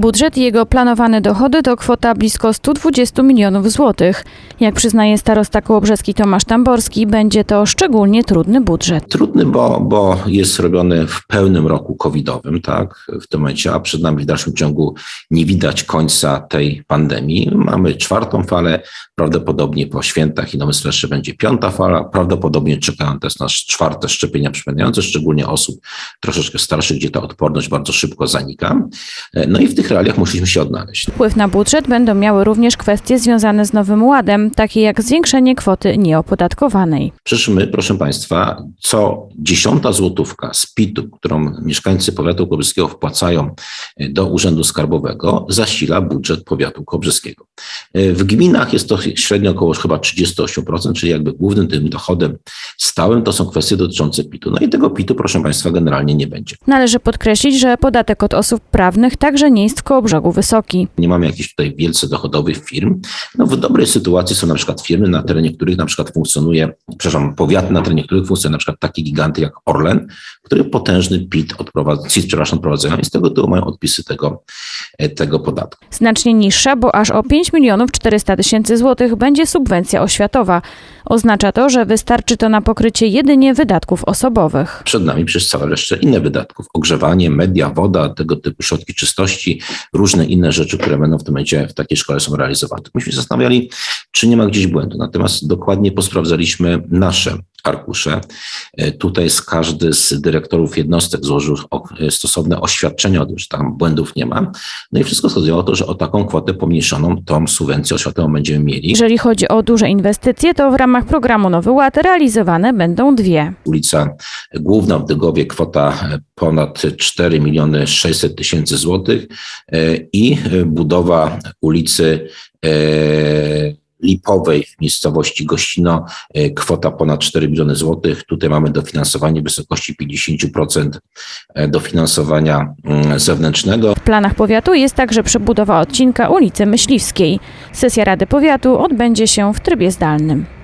Budżet i jego planowane dochody to kwota blisko 120 milionów złotych. Jak przyznaje starosta kołobrzeski Tomasz Tamborski, będzie to szczególnie trudny budżet. Trudny, bo, bo jest robiony w pełnym roku covidowym, tak, w tym momencie, a przed nami w dalszym ciągu nie widać końca tej pandemii. Mamy czwartą falę, prawdopodobnie po świętach i Nowym Sylwestrze będzie piąta fala, prawdopodobnie czekają też nas czwarte szczepienia przypominające, szczególnie osób troszeczkę starszych, gdzie ta odporność bardzo szybko zanika. No i w tych realiach musieliśmy się odnaleźć. Wpływ na budżet będą miały również kwestie związane z Nowym Ładem, takie jak zwiększenie kwoty nieopodatkowanej. Przecież my, proszę Państwa, co dziesiąta złotówka z PIT-u, którą mieszkańcy powiatu kobrzyskiego wpłacają e, do Urzędu Skarbowego, zasila budżet powiatu kobrzyskiego. E, W gminach jest to średnio około chyba 38%, czyli jakby głównym tym dochodem stałym to są kwestie dotyczące PIT-u. No i tego PIT-u, proszę Państwa, generalnie nie będzie. Należy podkreślić, że podatek od osób prawnych także nie jest w Kołobrzegu wysoki. Nie mamy jakichś tutaj wielce dochodowych firm. No w dobrej sytuacji są na przykład firmy, na terenie których na przykład funkcjonuje, przepraszam, powiaty, na terenie których funkcjonuje na przykład takie giganty jak Orlen, które potężny PIT CIT, przepraszam, odprowadzają i z tego tytułu mają odpisy tego, e, tego podatku. Znacznie niższa, bo aż o 5 milionów 400 tysięcy złotych będzie subwencja oświatowa. Oznacza to, że wystarczy to na pokrycie jedynie wydatków osobowych. Przed nami przecież całe jeszcze inne wydatków. Ogrzewanie, media, woda, tego typu środki czystości, różne inne rzeczy, które będą w tym momencie w takiej szkole są realizowane. Myśmy się zastanawiali, czy nie ma gdzieś błędu. Natomiast dokładnie posprawdzaliśmy nasze arkusze. E, Tutaj z każdy z dyrektorów jednostek złożył e, stosowne oświadczenie o tym, że tam błędów nie ma. No i wszystko wskazywało to, że o taką kwotę pomniejszoną tą subwencję oświatową będziemy mieli. Jeżeli chodzi o duże inwestycje, to w ramach programu Nowy Ład realizowane będą dwie. Ulica Główna w Dygowie kwota e, ponad 4 miliony 600 tysięcy złotych i budowa ulicy Lipowej w miejscowości Gościno e, kwota ponad 4 miliony złotych. Tutaj mamy dofinansowanie w wysokości 50% e, dofinansowania mm, zewnętrznego. W planach powiatu jest także przebudowa odcinka ulicy Myśliwskiej. Sesja Rady Powiatu odbędzie się w trybie zdalnym.